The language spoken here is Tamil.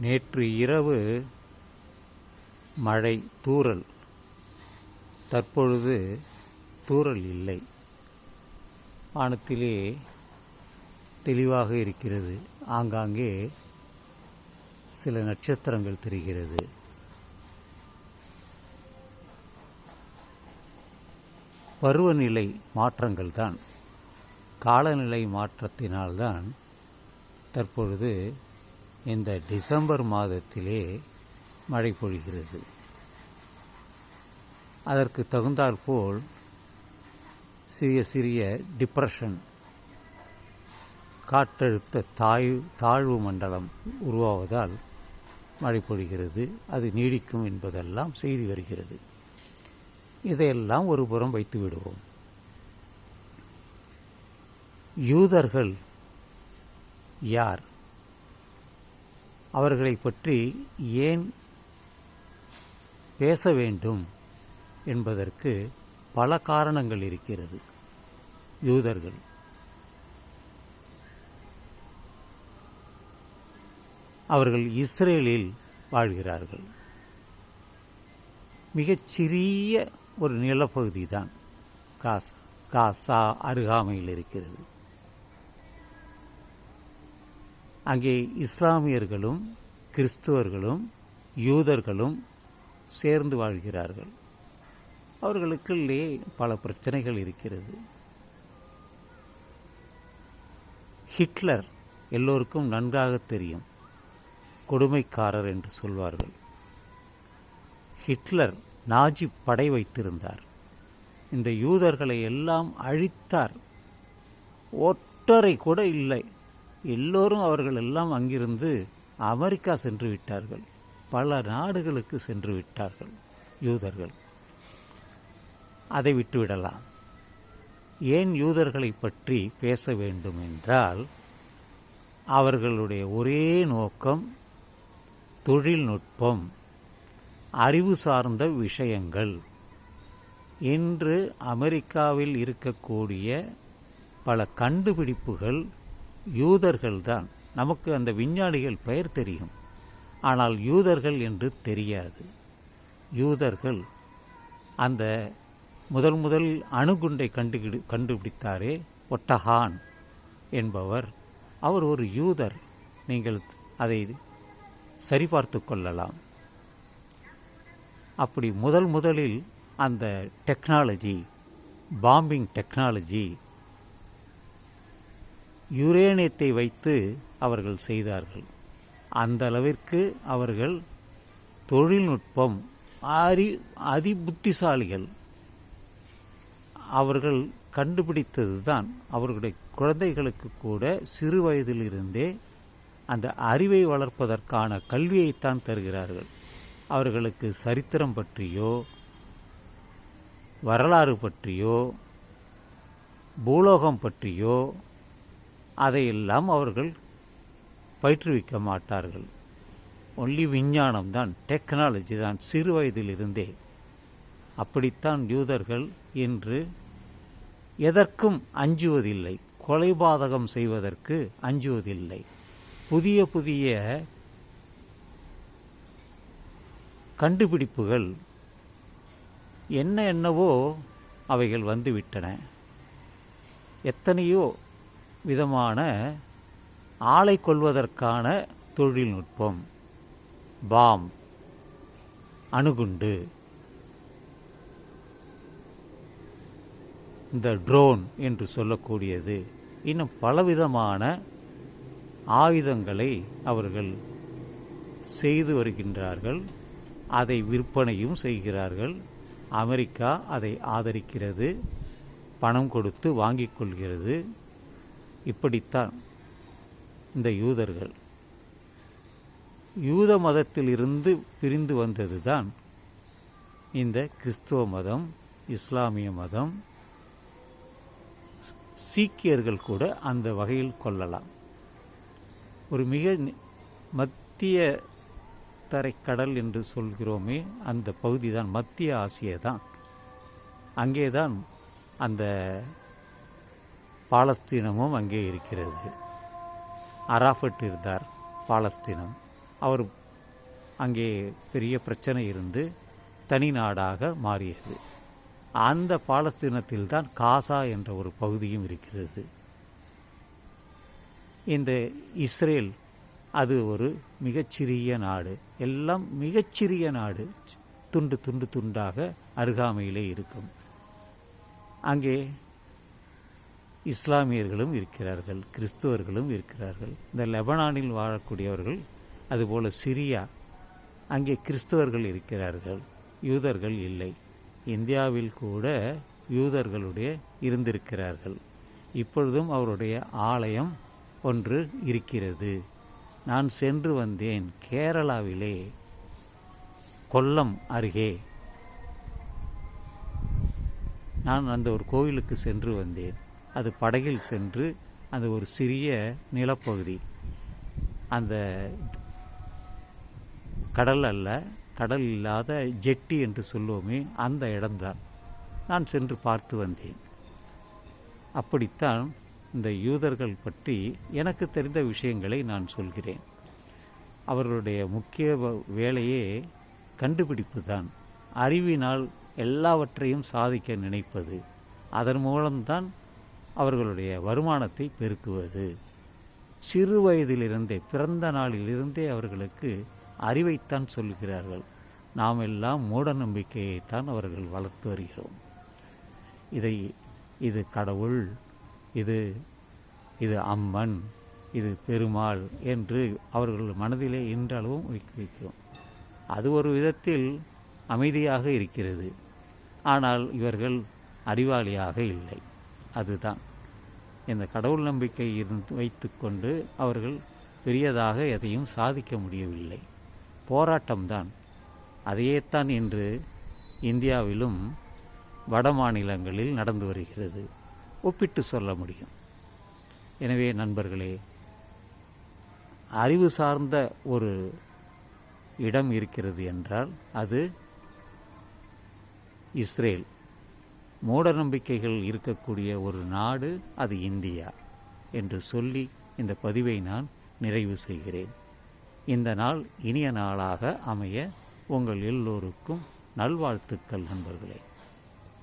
நேற்று இரவு மழை தூறல். தற்பொழுது தூறல் இல்லை. வானத்திலே தெளிவாக இருக்கிறது. ஆங்காங்கே சில நட்சத்திரங்கள் தெரிகிறது. பருவநிலை மாற்றங்கள் தான். காலநிலை மாற்றத்தினால்தான் தற்பொழுது இந்த டிசம்பர் மாதத்திலே மழை பொழிகிறது. அதற்கு தகுந்தாற்போல் சிறிய சிறிய டிப்ரெஷன் காற்றழுத்த தாய் தாழ்வு மண்டலம் உருவாவதால் மழை பொழிகிறது. அது நீடிக்கும் என்பதெல்லாம் செய்தி வருகிறது. இதையெல்லாம் ஒரு புறம் வைத்து விடுவோம். யூதர்கள் யார்? அவர்களை பற்றி ஏன் பேச வேண்டும் என்பதற்கு பல காரணங்கள் இருக்கிறது. யூதர்கள். அவர்கள் இஸ்ரேலில் வாழ்கிறார்கள். மிகச்சிறிய ஒரு நிலப்பகுதி தான் காஸ் காசா அருகாமையில் இருக்கிறது. அங்கே இஸ்லாமியர்களும் கிறிஸ்துவர்களும் யூதர்களும் சேர்ந்து வாழ்கிறார்கள். அவர்களுக்குள்ளே பல பிரச்சனைகள் இருக்கிறது. ஹிட்லர் எல்லோருக்கும் நன்றாக தெரியும். கொடுமைக்காரர் என்று சொல்வார்கள். ஹிட்லர் நாஜி படை வைத்திருந்தார். இந்த யூதர்களை எல்லாம் அழித்தார். ஒற்றரை கூட இல்லை. எல்லோரும் அவர்கள் எல்லாம் அங்கிருந்து அமெரிக்கா சென்று விட்டார்கள். பல நாடுகளுக்கு சென்று விட்டார்கள் யூதர்கள். அதை விட்டுவிடலாம். ஏன் யூதர்களை பற்றி பேச வேண்டும் என்றால் அவர்களுடைய ஒரே நோக்கம் தொழில்நுட்பம் அறிவு சார்ந்த விஷயங்கள். இன்று அமெரிக்காவில் இருக்கக்கூடிய பல கண்டுபிடிப்புகள் யூதர்கள்தான். நமக்கு அந்த விஞ்ஞானிகள் பெயர் தெரியும். ஆனால் யூதர்கள் என்று தெரியாது. யூதர்கள் அந்த முதல் முதல் அணுகுண்டை கண்டுகிடு கண்டுபிடித்தாரே ஒட்டஹான் என்பவர். அவர் ஒரு யூதர். நீங்கள் அதை சரிபார்த்து கொள்ளலாம். அப்படி முதல் முதலில் அந்த டெக்னாலஜி பாம்பிங் டெக்னாலஜி யுரேனியத்தை வைத்து அவர்கள் செய்தார்கள். அந்த அளவிற்கு அவர்கள் தொழில்நுட்பம் அறி அதி புத்திசாலிகள் அவர்கள் கண்டுபிடித்தது தான் அவர்களுடைய குழந்தைகளுக்கு கூட சிறு வயதிலிருந்தே அந்த அறிவை வளர்ப்பதற்கான கல்வியைத்தான் தருகிறார்கள். அவர்களுக்கு சரித்திரம் பற்றியோ வரலாறு பற்றியோ பூலோகம் பற்றியோ அதையெல்லாம் அவர்கள் பயிற்றுவிக்க மாட்டார்கள். ஒன்லி விஞ்ஞானம் தான் டெக்னாலஜி தான் சிறு வயதிலிருந்தே. அப்படித்தான் யூதர்கள் இன்று எதற்கும் அஞ்சுவதில்லை. கொலைபாதகம் செய்வதற்கு அஞ்சுவதில்லை. புதிய புதிய கண்டுபிடிப்புகள் என்ன என்னவோ அவைகள் வந்துவிட்டன. எத்தனையோ விதமான ஆளை கொள்வதற்கான தொழில்நுட்பம் பாம். அணுகுண்டு. இந்த ட்ரோன் என்று சொல்லக்கூடியது. இன்னும் பலவிதமான ஆயுதங்களை அவர்கள் செய்து வருகின்றார்கள். அதை விற்பனையும் செய்கிறார்கள். அமெரிக்கா அதை ஆதரிக்கிறது. பணம் கொடுத்து வாங்கிக் கொள்கிறது. இப்படித்தான் இந்த யூதர்கள். யூத மதத்திலிருந்து பிரிந்து வந்தது தான் இந்த கிறிஸ்துவ மதம் இஸ்லாமிய மதம். சீக்கியர்கள் கூட அந்த வகையில் கொள்ளலாம். ஒரு மிக மத்திய தரைக்கடல் என்று சொல்கிறோமே அந்த பகுதி தான் மத்திய ஆசிய தான் அங்கே தான் அந்த பாலஸ்தீனமும் அங்கே இருக்கிறது. அராஃபட் இருந்தார் பாலஸ்தீனம். அவர் அங்கே பெரிய பிரச்சனை இருந்து தனி நாடாக மாறியது. அந்த பாலஸ்தீனத்தில் தான் காசா என்ற ஒரு பகுதியும் இருக்கிறது. இந்த இஸ்ரேல் அது ஒரு மிகச்சிறிய நாடு. எல்லாம் மிகச்சிறிய நாடு. துண்டு துண்டு துண்டாக அருகாமையிலே இருக்கும். அங்கே இஸ்லாமியர்களும் இருக்கிறார்கள் கிறிஸ்துவர்களும் இருக்கிறார்கள். இந்த லெபனானில் வாழக்கூடியவர்கள் அதுபோல் சிரியா அங்கே கிறிஸ்துவர்கள் இருக்கிறார்கள் யூதர்கள் இல்லை. இந்தியாவில் கூட யூதர்களுடைய இருந்திருக்கிறார்கள். இப்பொழுதும் அவருடைய ஆலயம் ஒன்று இருக்கிறது. நான் சென்று வந்தேன் கேரளாவிலே கொல்லம் அருகே. நான் அந்த ஒரு கோவிலுக்கு சென்று வந்தேன். அது படகில் சென்று அந்த ஒரு சிறிய நிலப்பகுதி. அந்த கடல் அல்ல கடல் இல்லாத ஜெட்டி என்று சொல்லுவோமே அந்த இடம்தான். நான் சென்று பார்த்து வந்தேன். அப்படித்தான் இந்த யூதர்கள் பற்றி எனக்கு தெரிந்த விஷயங்களை நான் சொல்கிறேன். அவர்களுடைய முக்கிய வேலையே கண்டுபிடிப்பு தான் அறிவினால் எல்லாவற்றையும் சாதிக்க நினைப்பது. அதன் மூலம்தான் அவர்களுடைய வருமானத்தை பெருக்குவது. சிறு வயதிலிருந்தே பிறந்த நாளிலிருந்தே அவர்களுக்கு அறிவைத்தான் சொல்கிறார்கள். நாம் எல்லாம் மூட நம்பிக்கையைத்தான் அவர்கள் வளர்த்து வருகிறோம். இதை இது கடவுள் இது இது அம்மன் இது பெருமாள் என்று அவர்கள் மனதிலே இன்றளவும் வைக்கிறோம் அது ஒரு விதத்தில் அமைதியாக இருக்கிறது. ஆனால் இவர்கள் அறிவாளியாக இல்லை. அதுதான். இந்த கடவுள் நம்பிக்கை இருந்து வைத்துக்கொண்டு அவர்கள் பெரியதாக எதையும் சாதிக்க முடியவில்லை. போராட்டம்தான். அதையேத்தான் இன்று இந்தியாவிலும் வட மாநிலங்களில் நடந்து வருகிறது. ஒப்பிட்டு சொல்ல முடியும். எனவே நண்பர்களே அறிவு சார்ந்த ஒரு இடம் இருக்கிறது என்றால் அது இஸ்ரேல். மூட நம்பிக்கைகள் இருக்கக்கூடிய ஒரு நாடு அது இந்தியா என்று சொல்லி இந்த பதிவை நான் நிறைவு செய்கிறேன். இந்த நாள் இனிய நாளாக அமைய உங்கள் எல்லோருக்கும் நல்வாழ்த்துக்கள் நண்பர்களே.